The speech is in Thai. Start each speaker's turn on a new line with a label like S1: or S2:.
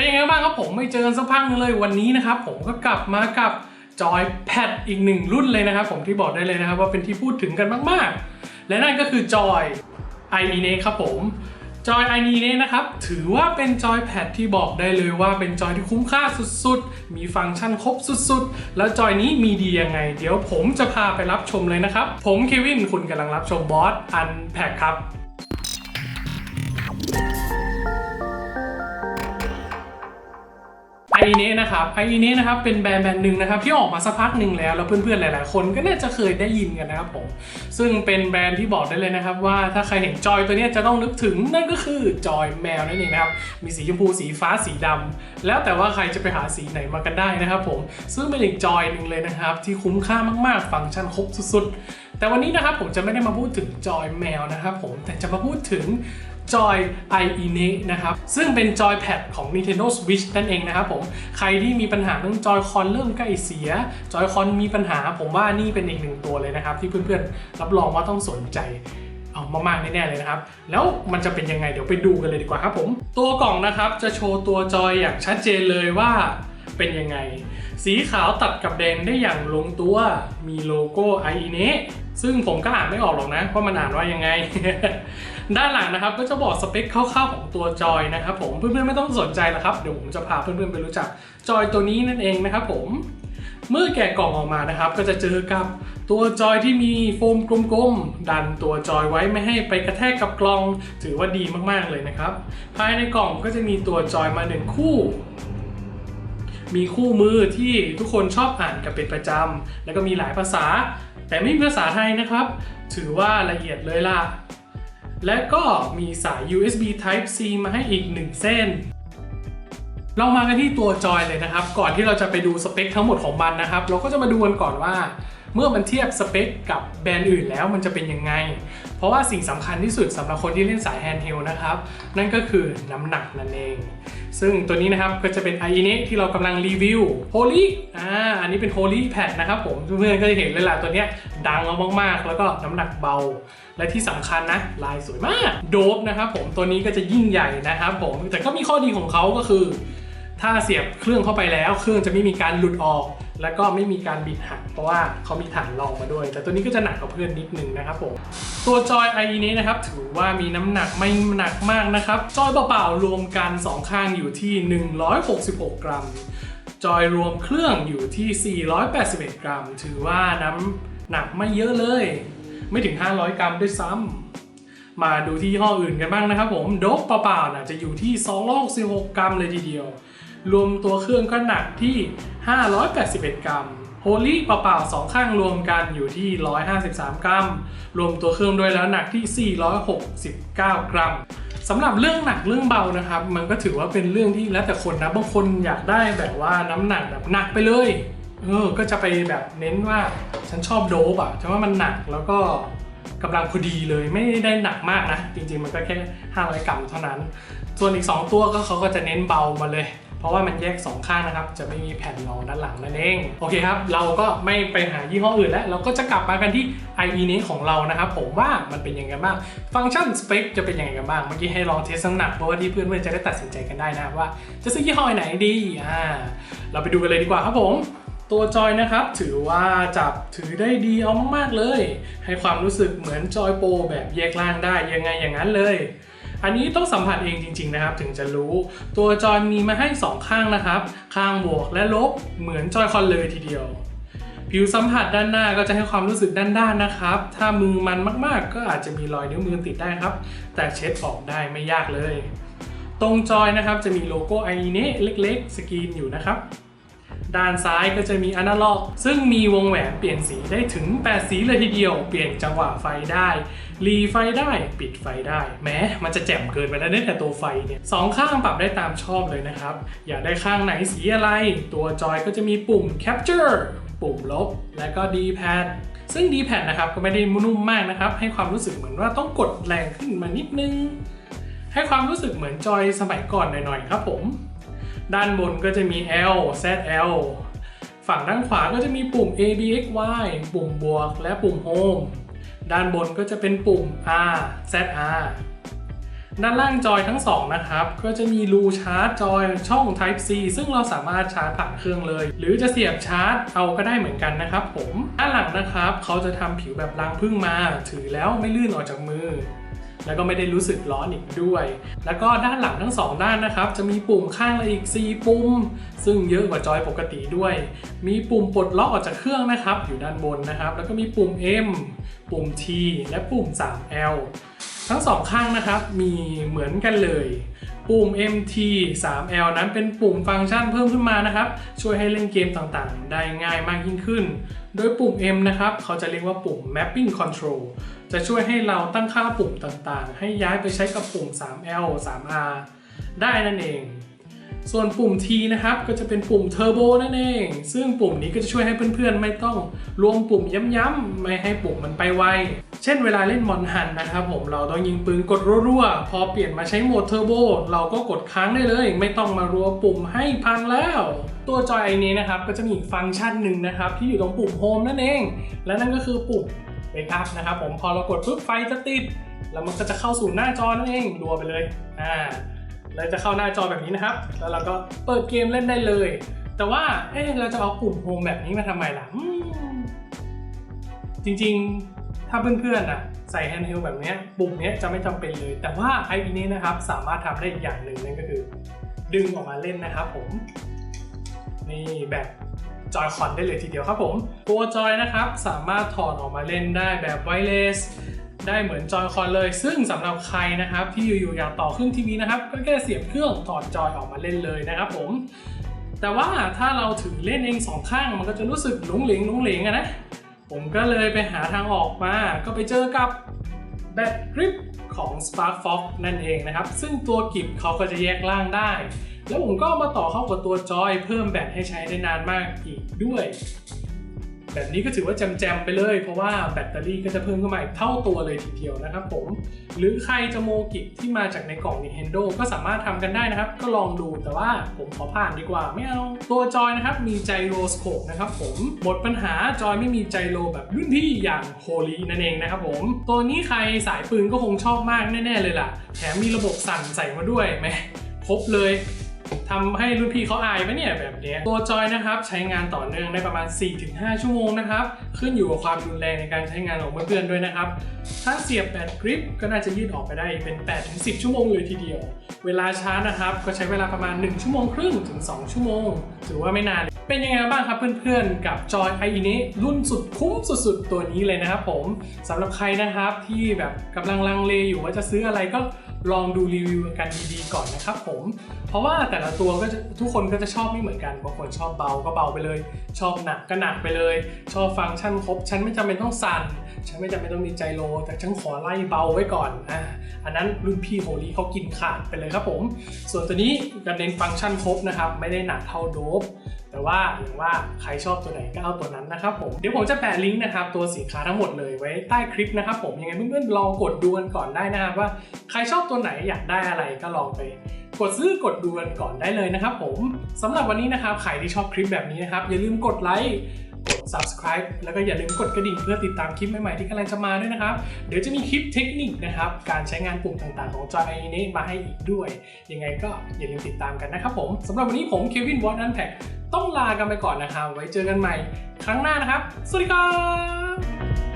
S1: เป็นยังไงบ้างครับผมไม่เจอกันสักพักนึงเลยวันนี้นะครับผมก็กลับมากับจอยแพดอีกหนึ่งรุ่นเลยนะครับผมที่บอกได้เลยนะครับว่าเป็นที่พูดถึงกันมากๆ และนั่นก็คือจอย i e n e ครับผมจอย i e n e นะครับ ถือว่าเป็นจอยแพดที่บอกได้เลยว่าเป็นจอยที่คุ้มค่าสุดๆ มีฟังก์ชันครบสุดๆ แล้วจอยนี้มีดียังไง เดี๋ยวผมจะพาไปรับชมเลยนะครับ ผมเควินคุณกำลังรับชมบอสอันแพคครับ ไอเนนะครับไอเนนะครับเป็นแบรนด์แบรนด์หนึ่งนะครับที่ออกมาสักพักหนึ่งแล้วแล้วเพื่อนๆหลายๆ คนก็น่าจะเคยได้ยินกันนะครับผมซึ่งเป็นแบรนด์ที่บอกได้เลยนะครับว่าถ้าใครเห็นจอยตัวนี้จะต้องนึกถึงนั่นก็คือจอยแมวนั่นเองนะครับมีสีชมพูสีฟ้าสีดำแล้วแต่ว่าใครจะไปหาสีไหนมากันได้นะครับผมซึ่งเป็นอีกจอยหนึ่งเลยนะครับที่คุ้มค่ามากๆ ฟังก์ชันครบสุดๆ แต่วันนี้นะครับผมจะไม่ได้มาพูดถึงจอยแมวนะครับผมแต่จะมาพูดถึง จอย i e n e นะครับ ซึ่งเป็นจอยแพดของ Nintendo Switch นั่นเองนะครับผม ใครที่มีปัญหาเรื่องจอยคอนเริ่มใกล้เสีย จอยคอนมีปัญหา ผมว่านี่เป็นอีกหนึ่งตัวเลยนะครับ ที่เพื่อนๆ รับรองว่าต้องสนใจเอามากๆแน่ๆเลยนะครับ แล้วมันจะเป็นยังไงเดี๋ยวไปดูกันเลยดีกว่าครับผม ตัวกล่องนะครับจะโชว์ตัวจอยอย่างชัดเจนเลยว่า เป็นยังไง สีขาวตัดกับแดงได้อย่างลงตัว มีโลโก้ i e n e ซึ่งผมก็อ่านไม่ออกหรอกนะว่ามันอ่านว่ายังไง ด้านหลังนะครับก็จะบอกสเปคคร่าวๆของตัวจอยนะครับผมเพื่อนๆไม่ต้องสนใจหรอกครับเดี๋ยวผมจะพาเพื่อนๆไปรู้จักจอยตัวนี้นั่นเองนะครับผมเมื่อแกะกล่องออกมานะครับ ก็จะเจอกับตัวจอยที่มีโฟมกลมๆ ดันตัวจอยไว้ไม่ให้ไปกระแทกกับกล่อง ถือว่าดีมากๆเลยนะครับ ภายในกล่องก็จะมีตัวจอยมาหนึ่งคู่ มีคู่มือที่ทุกคนชอบอ่านกันเป็นประจำ แล้วก็มีหลายภาษา แต่ไม่มีภาษาไทยนะครับ ถือว่าละเอียดเลยล่ะ และก็มีสาย USB Type C มาให้อีก 1 เส้น เรามากันที่ตัวจอยเลยนะครับ ก่อนที่เราจะไปดูสเปคทั้งหมดของมันนะครับ เราก็จะมาดูกันก่อนว่า เมื่อมันเทียบสเปคกับแบรนด์อื่นแล้วมันจะเป็นยังไง เพราะว่าสิ่งสำคัญที่สุดสำหรับคนที่เล่นสายแฮนด์เฮลนะครับ นั่นก็คือน้ำหนักนั่นเอง ซึ่งตัวนี้นะครับก็จะเป็น i e n e ที่เรากำลังรีวิว Holy อ่าอันนี้เป็น Holy Pad นะครับผมเพื่อนๆก็จะเห็นเลยล่ะตัวเนี้ยดังมากๆ แล้วก็น้ำหนักเบา และที่สำคัญนะลายสวยมากโดบนะครับผมตัวนี้ก็จะยิ่งใหญ่นะครับผมแต่ก็มีข้อดีของเขาก็คือ ถ้าเสียบเครื่องเข้าไปแล้ว เครื่องจะไม่มีการหลุดออก แล้วก็ไม่มีการบิดหักเพราะว่าเขามีฐานรองมาด้วย แต่ตัวนี้ก็จะหนักกว่าเพื่อนนิดนึงนะครับผมตัวจอย i นี้นะครับถือว่ามีน้ำหนักไม่หนักมากนะครับจอยเปล่าๆรวมกัน 2 ข้างอยู่ที่ 166 กรัม จอยรวมเครื่องอยู่ที่ 481 กรัม ถือว่าน้ำหนักไม่เยอะเลย ไม่ถึง 500 กรัมด้วยซ้ำมาดูที่ยี่ห้ออื่นกันบ้างนะครับผมโดบเปล่าๆนะจะอยู่ที่266กรัมเลยทีเดียว รวมตัวเครื่องก็หนักที่ 581 กรัมโฮลี่เปล่าๆสองข้างรวมกันอยู่ที่ 153 กรัม รวมตัวเครื่องด้วยแล้วหนักที่ 469 กรัมสำหรับเรื่องหนักเรื่องเบานะครับ มันก็ถือว่าเป็นเรื่องที่แล้วแต่คนนะบางคนอยากได้แบบว่าน้ำหนักแบบหนักไปเลยเออก็จะไปแบบเน้นว่าฉันชอบโดบอะฉันว่ามันหนักแล้วก็กำลังพอดีเลยไม่ได้หนักมากนะ จริงๆมันก็แค่500กรัมเท่านั้น ส่วนอีก 2 ตัวก็เขาก็จะเน้นเบามาเลย เพราะว่ามันแยก 2 ข้างนะครับ จะไม่มีแผ่นรองด้านหลังนั่นเอง โอเคครับ เราก็ไม่ไปหายี่ห้ออื่นแล้ว เราก็จะกลับมากันที่ i e นี้ของเรานะครับ ผมว่ามันเป็นยังไงบ้าง ฟังก์ชันสเปคจะเป็นยังไงกันบ้าง เมื่อกี้ให้ลองเทสน้ำหนักเพราะว่าที่เพื่อนๆจะได้ตัดสินใจกันได้นะว่า จะซื้อยี่ห้อไหนดี อ่า เราไปดูกันเลยดีกว่าครับผมตัวจอยนะครับถือว่าจับถือได้ดีเอามากๆเลย ให้ความรู้สึกเหมือนจอยโปรแบบแยกล่างได้ยังไงอย่างนั้นเลย อันนี้ต้องสัมผัสเองจริง ๆ นะครับ ถึงจะรู้ ตัวจอยมีมาให้ 2 ข้างนะครับ ข้างบวกและลบเหมือนจอยคอนเลยทีเดียว ผิวสัมผัสด้านหน้าก็จะให้ความรู้สึกด้านๆนะครับ ถ้ามือมันมากๆ ก็อาจจะมีรอยนิ้วมือติดได้ครับ แต่เช็ดออกได้ไม่ยากเลย ตรงจอยนะครับจะมีโลโก้ไอเนเล็ก ๆ สกรีนอยู่นะครับ ด้านซ้ายก็จะมีอนาล็อก ซึ่งมีวงแหวนเปลี่ยนสีได้ถึง 8 สีเลยทีเดียว เปลี่ยนจังหวะไฟได้รีไฟได้ปิดไฟได้แม้มันจะแจ่มเกินไปแล้วเนี่ยแต่ตัวไฟเนี่ยสองข้างปรับได้ตามชอบเลยนะครับ อยากได้ข้างไหนสีอะไร ตัวจอยก็จะมีปุ่ม capture ปุ่มลบ และก็ D-pad ซึ่ง D-pad นะครับก็ไม่ได้นุ่มมากนะครับ ให้ความรู้สึกเหมือนว่าต้องกดแรงขึ้นมานิดนึง ให้ความรู้สึกเหมือนจอยสมัยก่อนหน่อยๆครับผม ด้านบนก็จะมี L ZL ฝั่งด้านขวาก็จะมีปุ่ม A B X Y ปุ่มบวก และปุ่ม Home ด้านบนก็จะเป็นปุ่ม R ZR ด้านล่างจอยทั้งสองนะครับ ก็จะมีรูชาร์จจอยช่อง Type C ซึ่งเราสามารถชาร์จผ่านเครื่องเลย หรือจะเสียบชาร์จเอาก็ได้เหมือนกันนะครับผม ด้านหลังนะครับ เขาจะทำผิวแบบรางพึ่งมา ถือแล้วไม่ลื่นออกจากมือ แล้วก็ไม่ได้รู้สึกร้อนอีกด้วย แล้วก็ด้านหลังทั้งสองด้านนะครับ จะมีปุ่มข้างละอีก 4 ปุ่ม ซึ่งเยอะกว่าจอยปกติด้วย มีปุ่มปลดล็อกออกจากเครื่องนะครับ อยู่ด้านบนนะครับ แล้วก็มีปุ่ม M ปุ่ม T และปุ่ม 3L ทั้งสองข้างนะครับมีเหมือนกันเลย ปุ่ม MT 3L นั้นเป็นปุ่มฟังก์ชันเพิ่มขึ้นมานะครับ ช่วยให้เล่นเกมต่างๆ ได้ง่ายมากยิ่งขึ้น โดยปุ่ม M นะครับ เขาจะเรียกว่าปุ่ม Mapping Control จะช่วยให้เราตั้งค่าปุ่มต่างๆ ให้ย้ายไปใช้กับปุ่ม 3L 3R ได้นั่นเอง ส่วนปุ่ม T นะครับ ก็จะเป็นปุ่ม Turbo นั่นเอง ซึ่งปุ่มนี้ก็จะช่วยให้เพื่อนๆ ไม่ต้องรวมปุ่มย้ำๆ ไม่ให้ปุ่มมันไปไว เช่นเวลาเล่นมอนฮันนะครับผม เราต้องยิงปืนกดรัวๆ พอเปลี่ยนมาใช้โหมด Turbo เราก็กดค้างได้เลย ไม่ต้องมารัวปุ่มให้พังแล้วตัวจอยไอนี้นะครับก็จะมีอีกฟังก์ชันหนึ่งนะครับที่อยู่ตรงปุ่ม Home นั่นเอง และนั่นก็คือปุ่ม Wake Up นะครับผมพอเรากดปุ๊บไฟจะติด แล้วมันก็จะเข้าสู่หน้าจอนั่นเองรัวไปเลยอ่าเราจะเข้าหน้าจอแบบนี้นะครับ แล้วเราก็เปิดเกมเล่นได้เลย แต่ว่าเอ๊ะเราจะเอาปุ่มโฮมแบบนี้มาทำไมล่ะจริงๆถ้าเพื่อนๆอะใส่แฮนด์เฮลแบบนี้ปุ่มนี้จะไม่จำเป็นเลย แต่ว่าไอ้นี้นะครับสามารถทำได้อีกอย่างหนึ่งนั่นก็คือ ดึงออกมาเล่นนะครับผมนี่แบบ จอยคอนได้เลยทีเดียวครับผม ตัวจอยนะครับสามารถถอดออกมาเล่นได้แบบไวเลสได้เหมือนจอยคอนเลย ซึ่งสำหรับใครนะครับที่อยู่ๆอยากต่อเครื่องทีวีนะครับก็แค่เสียบเครื่องถอดจอยออกมาเล่นเลยนะครับผม แต่ว่าถ้าเราถือเล่นเองสองข้างมันก็จะรู้สึกหลงเหลงหลงเหลงอะนะผมก็เลยไปหาทางออกมาก็ไปเจอกับ แบตกริปของ Spark Fox นั่นเองนะครับ ซึ่งตัวกิบเขาก็จะแยกล่างได้ แล้วผมก็มาต่อเข้ากับตัวจอยเพิ่มแบตให้ใช้ได้นานมากอีกด้วย แบบนี้ก็ถือว่าแจมๆไปเลย เพราะว่าแบตเตอรี่ก็จะเพิ่มขึ้นมาอีกเท่าตัวเลยทีเดียวนะครับผม หรือใครจะโมกิที่มาจากในกล่อง Nintendo ก็สามารถทำกันได้นะครับ ก็ลองดูแต่ว่าผมขอผ่านดีกว่า ไม่เอาตัวจอยนะครับ มีไจโรสโคปนะครับผม หมดปัญหาจอยไม่มีไจโรแบบรุ่นพี่อย่างโฮลีนั่นเองนะครับผม ตัวนี้ใครสายปืนก็คงชอบมากแน่ ๆ เลยล่ะ แถมมีระบบสั่นใส่มาด้วยไหมครบเลย ทำให้รุ่นพี่เขาอายไหมเนี่ยแบบเนี้ยตัวจอยนะครับใช้งานต่อเนื่องได้ประมาณ 4-5 ชั่วโมงนะครับ ขึ้นอยู่กับความรุนแรงในการใช้งานของเพื่อนๆด้วยนะครับ ถ้าเสียบแบตกริปก็น่าจะยืดออกไปได้เป็น 8-10 ชั่วโมงเลยทีเดียว เวลาชาร์จนะครับ ก็ใช้เวลาประมาณ 1 ชั่วโมงครึ่งถึง 2 ชั่วโมง ถือว่าไม่นานเป็นยังไงบ้างครับเพื่อนๆ กับจอย i อ n รุ่นสุดคุ้มสุดๆ ตัวนี้เลยนะครับผมสำหรับใครนะครับที่แบบกำลังลังเลอยู่ว่าจะซื้ออะไรก็ ลองดูรีวิวกันดีๆก่อนนะครับผม เพราะว่าแต่ละตัวก็ทุกคนก็จะชอบไม่เหมือนกันบางคนชอบเบาก็เบาไปเลย ชอบหนักก็หนักไปเลย ชอบฟังก์ชันครบ ฉันไม่จำเป็นต้องสั่น ฉันไม่จำเป็นต้องมีไจโรแต่ฉันขอไล่เบาไว้ก่อนอ่าอันนั้นรุ่นพี่โฮลี่เขากินขาดไปเลยครับผม ส่วนตัวนี้ก็เน้นฟังก์ชันครบนะครับ ไม่ได้หนักเท่าโดบแต่ว่าอย่างว่าใครชอบตัวไหนก็เอาตัวนั้นนะครับผม เดี๋ยวผมจะแปะลิงก์นะครับตัวสินค้าทั้งหมดเลยไว้ใต้คลิปนะครับผม ยังไงเพื่อนๆลองกดดูกันก่อนได้นะครับว่าใครชอบตัวไหนอยากได้อะไรก็ลองไปกดซื้อกดดูกันก่อนได้เลยนะครับผมสำหรับวันนี้นะครับใครที่ชอบคลิปแบบนี้นะครับอย่าลืมกดไลค์ ด subscribe แล้วก็อย่าลืมกดกระดิ่งเพื่อติดตามคลิปใหม่ๆที่กำลังจะมาด้วยนะครับ เดี๋ยวจะมีคลิปเทคนิคนะครับ การใช้งานปุ่มต่างๆของจอยไอนี้มาให้อีกด้วย ยังไงก็อย่าลืมติดตามกันนะครับผมสำหรับวันนี้ผมเควินวอตอันแท็กต้องลากันไปก่อนนะครับ ไว้เจอกันใหม่ ครั้งหน้านะครับ สวัสดีครับ